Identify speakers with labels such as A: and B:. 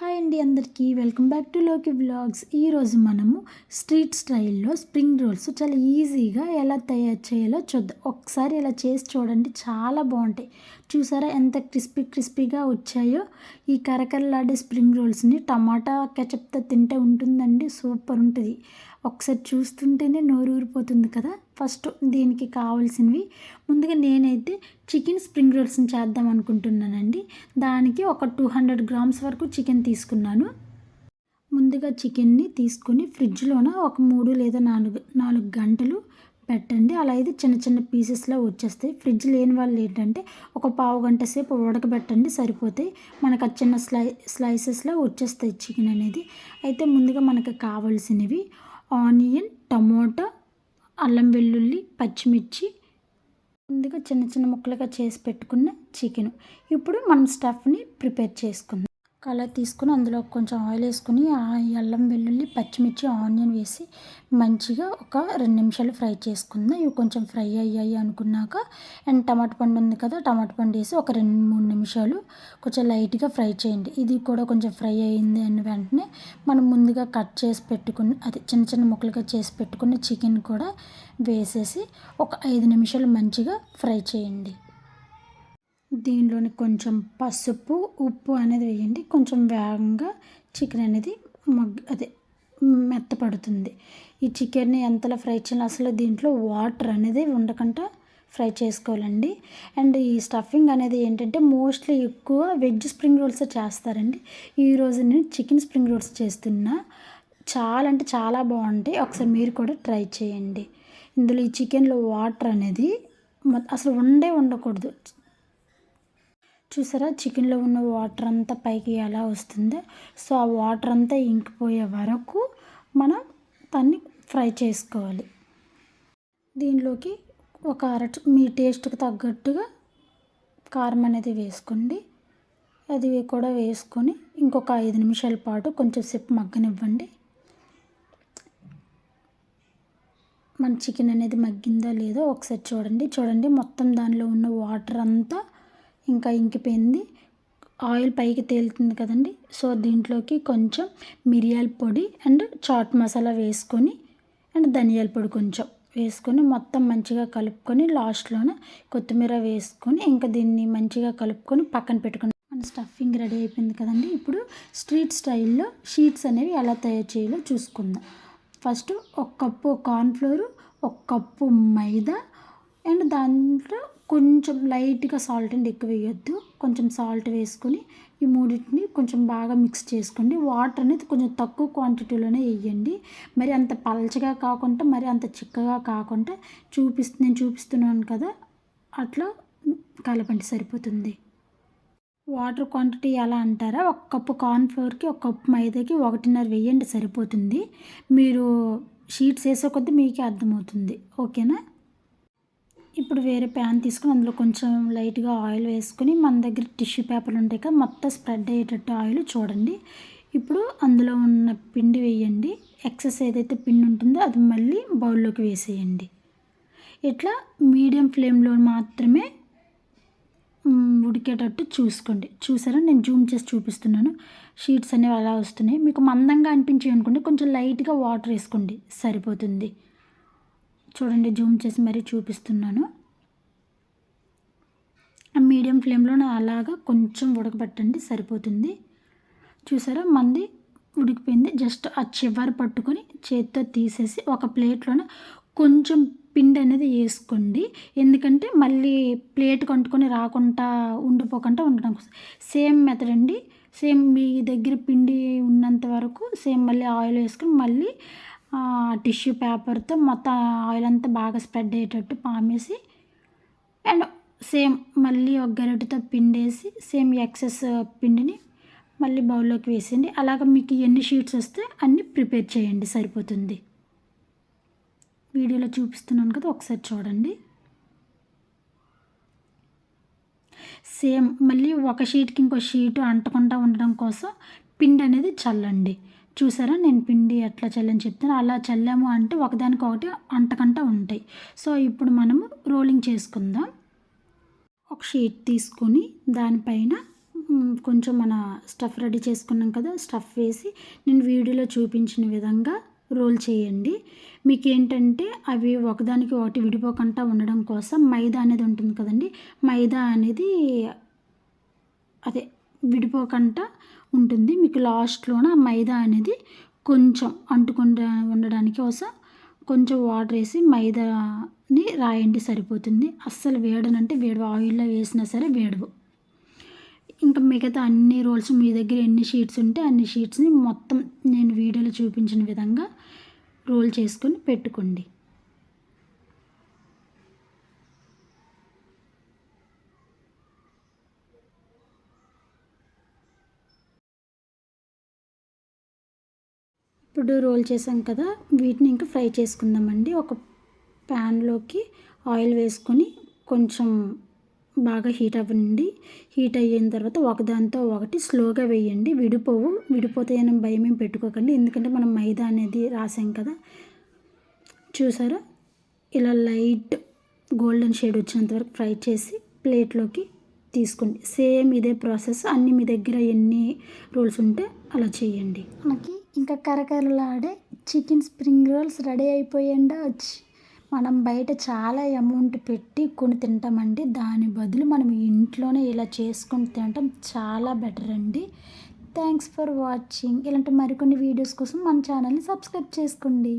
A: Hi అండి అందరికీ. Welcome back to లోకి వ్లాగ్స్ ఈరోజు మనము స్ట్రీట్ స్టైల్లో స్ప్రింగ్ రోల్స్ చాలా ఈజీగా ఎలా తయారు చేయాలో చూద్దాం. ఒకసారి ఇలా చేసి చూడండి చాలా బాగుంటాయి. చూసారా ఎంత క్రిస్పీ క్రిస్పీగా వచ్చాయో? ఈ కరకరలాడే స్ప్రింగ్ రోల్స్ని టమాటా కెచప్తో తింటే ఉంటుందండి సూపర్ ఉంటుంది. ఒకసారి చూస్తుంటేనే నోరు ఊరిపోతుంది కదా. ఫస్ట్ దీనికి కావాల్సినవి. ముందుగా నేనైతే చికెన్ స్ప్రింగ్ రోల్స్ని చేద్దాం అనుకుంటున్నానండి. దానికి ఒక టూ హండ్రెడ్ గ్రామ్స్ వరకు చికెన్ తీసుకున్నాను. ముందుగా చికెన్ని తీసుకొని ఫ్రిడ్జ్లోన ఒక మూడు లేదా నాలుగు నాలుగు గంటలు పెట్టండి. అలా అయితే చిన్న చిన్న పీసెస్లో వచ్చేస్తాయి. ఫ్రిడ్జ్ లేని వాళ్ళు ఏంటంటే ఒక పావు గంట సేపు ఉడకబెట్టండి సరిపోతాయి. మనకు ఆ చిన్న స్లై స్లైసెస్లో వచ్చేస్తాయి చికెన్ అనేది. అయితే ముందుగా మనకు కావాల్సినవి ఆనియన్ టమోటా అల్లం వెల్లుల్లి పచ్చిమిర్చి ముందుగా చిన్న చిన్న ముక్కలుగా చేసి పెట్టుకున్న చికెన్. ఇప్పుడు మనం స్టఫ్ని ప్రిపేర్ చేసుకుందాం. కలర్ తీసుకుని అందులో కొంచెం ఆయిల్ వేసుకుని ఆ అల్లం వెల్లుల్లి పచ్చిమిర్చి ఆనియన్ వేసి మంచిగా ఒక రెండు నిమిషాలు ఫ్రై చేసుకుందాం. ఇవి కొంచెం ఫ్రై అయ్యాయి అనుకున్నాక అండ్ టమాటా పండు ఉంది కదా టమాటా పండు వేసి ఒక రెండు మూడు నిమిషాలు కొంచెం లైట్గా ఫ్రై చేయండి. ఇది కూడా కొంచెం ఫ్రై అయింది అని వెంటనే మనం ముందుగా కట్ చేసి పెట్టుకుని అది చిన్న చిన్న ముక్కలుగా చేసి పెట్టుకున్న చికెన్ కూడా వేసేసి ఒక ఐదు నిమిషాలు మంచిగా ఫ్రై చేయండి. దీనిలోని కొంచెం పసుపు ఉప్పు అనేది వేయండి. కొంచెం వేగంగా చికెన్ అనేది మగ్ అదే మెత్తపడుతుంది. ఈ చికెన్ని ఎంతలా ఫ్రై చేయాలి అసలు దీంట్లో వాటర్ అనేది ఉండకుండా ఫ్రై చేసుకోవాలండి. అండ్ ఈ స్టఫింగ్ అనేది ఏంటంటే మోస్ట్లీ ఎక్కువ వెజ్ స్ప్రింగ్ రోల్స్ చేస్తారండి. ఈరోజు నేను చికెన్ స్ప్రింగ్ రోల్స్ చేస్తున్నా. చాలా అంటే చాలా బాగుంటాయి. ఒకసారి మీరు కూడా ట్రై చేయండి. ఇందులో ఈ చికెన్లో వాటర్ అనేది అసలు ఉండే ఉండకూడదు చూసారా? చికెన్లో ఉన్న వాటర్ అంతా పైకి ఎలా వస్తుందో. సో ఆ వాటర్ అంతా ఇంకిపోయే వరకు మనం దాన్ని ఫ్రై చేసుకోవాలి. దీనిలోకి ఒక అరటి మీ టేస్ట్కి తగ్గట్టుగా కారం అనేది వేసుకోండి. అది కూడా వేసుకొని ఇంకొక ఐదు నిమిషాల పాటు కొంచెం సేపు మగ్గనివ్వండి. మన చికెన్ అనేది మగ్గిందా లేదో ఒకసారి చూడండి. చూడండి మొత్తం దానిలో ఉన్న వాటర్ అంతా ఇంకా ఇంకిపోయింది. ఆయిల్ పైకి తేలుతుంది కదండి. సో దీంట్లోకి కొంచెం మిరియాల పొడి అండ్ చాట్ మసాలా వేసుకొని అండ్ ధనియాల పొడి కొంచెం వేసుకొని మొత్తం మంచిగా కలుపుకొని లాస్ట్లోన కొత్తిమీర వేసుకొని ఇంకా దీన్ని మంచిగా కలుపుకొని పక్కన పెట్టుకుని మన స్టఫింగ్ రెడీ అయిపోయింది కదండి. ఇప్పుడు స్ట్రీట్ స్టైల్లో షీట్స్ అనేవి ఎలా తయారు చేయాలో చూసుకుందాం. ఫస్ట్ ఒక కప్పు కార్న్ఫ్లోరు ఒక కప్పు మైదా అండ్ దాంట్లో కొంచెం లైట్గా సాల్ట్ అండ్ ఎక్కువ వేయొద్దు. కొంచెం సాల్ట్ వేసుకొని ఈ మూడింటిని కొంచెం బాగా మిక్స్ చేసుకోండి. వాటర్ అనేది కొంచెం తక్కువ క్వాంటిటీలోనే వేయండి. మరి అంత పలచగా కాకుండా మరి అంత చిక్కగా కాకుండా చూపిస్తు నేను చూపిస్తున్నాను కదా అట్లా కలపండి సరిపోతుంది. వాటర్ క్వాంటిటీ ఎలా అంటారా? ఒక కప్పు కార్న్ఫ్లోర్కి ఒక కప్పు మైదాకి ఒకటిన్నర వేయండి సరిపోతుంది. మీరు షీట్స్ వేసే కొద్దీ మీకే అర్థమవుతుంది. ఓకేనా? ఇప్పుడు వేరే ప్యాన్ తీసుకుని అందులో కొంచెం లైట్గా ఆయిల్ వేసుకొని మన దగ్గర టిష్యూ పేపర్లు ఉంటాయి కదా మొత్తం స్ప్రెడ్ అయ్యేటట్టు ఆయిల్ చూడండి. ఇప్పుడు అందులో ఉన్న పిండి వేయండి. ఎక్సెస్ ఏదైతే పిండి ఉంటుందో అది మళ్ళీ బౌల్లోకి వేసేయండి. ఇట్లా మీడియం ఫ్లేమ్లో మాత్రమే ఉడికేటట్టు చూసుకోండి. చూసారా? నేను జూమ్ చేసి చూపిస్తున్నాను. షీట్స్ అనేవి అలా వస్తున్నాయి. మీకు మందంగా అనిపించి అనుకోండి కొంచెం లైట్గా వాటర్ వేసుకోండి. సరిపోతుంది. చూడండి జూమ్ చేసి మరీ చూపిస్తున్నాను. మీడియం ఫ్లేమ్లో అలాగా కొంచెం ఉడకబెట్టండి సరిపోతుంది. చూసారా మంది ఉడికిపోయింది. జస్ట్ ఆ చివరి పట్టుకొని చేతితో తీసేసి ఒక ప్లేట్లోన కొంచెం పిండి అనేది వేసుకోండి. ఎందుకంటే మళ్ళీ ప్లేట్ కంటుకొని రాకుండా ఉండిపోకుండా ఉండడం కోసం. సేమ్ మెథడ్ అండి. సేమ్ మీ దగ్గర పిండి ఉన్నంత వరకు సేమ్ మళ్ళీ ఆయిల్ వేసుకొని మళ్ళీ టిష్యూ పేపర్తో మొత్తం ఆయిల్ అంతా బాగా స్ప్రెడ్ అయ్యేటట్టు పామేసి అండ్ సేమ్ మళ్ళీ ఒక గరిటెతో పిండేసి సేమ్ ఎక్సెస్ పిండిని మళ్ళీ బౌల్లోకి వేసేయండి. అలాగ మీకు ఎన్ని షీట్స్ వస్తే అన్నీ ప్రిపేర్ చేయండి సరిపోతుంది. వీడియోలో చూపిస్తున్నాను కదా ఒకసారి చూడండి. సేమ్ మళ్ళీ ఒక షీట్కి ఇంకో షీటు అంటకుండా ఉండడం కోసం పిండి అనేది చల్లండి. చూసారా? నేను పిండి ఎట్లా చల్లని చెప్తాను అలా చల్లాము అంటే ఒకదానికి ఒకటి అంటకంట ఉంటాయి. సో ఇప్పుడు మనము రోలింగ్ చేసుకుందాం. ఒక షీట్ తీసుకొని దానిపైన కొంచెం మన స్టఫ్ రెడీ చేసుకున్నాం కదా స్టఫ్ వేసి నేను వీడియోలో చూపించిన విధంగా రోల్ చేయండి. మీకు ఏంటంటే అవి ఒకదానికి ఒకటి విడిపోకుండా ఉండడం కోసం మైదా అనేది ఉంటుంది కదండి. మైదా అనేది అదే విడిపోకుండా ఉంటుంది. మీకు లాస్ట్లోన మైదా అనేది కొంచెం అంటుకుండా ఉండడానికి కోసం కొంచెం వాటర్ వేసి మైదాని రాయండి సరిపోతుంది. అస్సలు వేడనంటే వేడవు. ఆయిల్లో వేసినా సరే వేడవు. ఇంకా మిగతా అన్ని రోల్స్ మీ దగ్గర ఎన్ని షీట్స్ ఉంటే అన్ని షీట్స్ని మొత్తం నేను వీడియోలో చూపించిన విధంగా రోల్ చేసుకొని పెట్టుకోండి. ఇప్పుడు రోల్ చేసాం కదా వీటిని ఇంకా ఫ్రై చేసుకుందామండి. ఒక ప్యాన్లోకి ఆయిల్ వేసుకొని కొంచెం బాగా హీట్ అవ్వండి. హీట్ అయిన తర్వాత ఒకదాంతో ఒకటి స్లోగా వేయండి. విడిపోవు విడిపోతాయని భయం ఏం పెట్టుకోకండి. ఎందుకంటే మనం మైదా అనేది రాసాం కదా. చూసారా? ఇలా లైట్ గోల్డెన్ షేడ్ వచ్చినంత వరకు ఫ్రై చేసి ప్లేట్లోకి తీసుకోండి. సేమ్ ఇదే ప్రాసెస్. అన్నీ మీ దగ్గర ఎన్ని రోల్స్ ఉంటే అలా చేయండి. మనకి ఇంకా కరకరలాడే చికెన్ స్ప్రింగ్ రోల్స్ రెడీ అయిపోయిందా వచ్చి మనం బయట చాలా అమౌంట్ పెట్టి కొని తింటామండి. దాని బదులు మనం ఇంట్లోనే ఇలా చేసుకొని తినటం చాలా బెటర్ అండి. Thanks for watching. ఇలాంటి మరికొన్ని వీడియోస్ కోసం మన ఛానల్ని సబ్స్క్రైబ్ చేసుకోండి.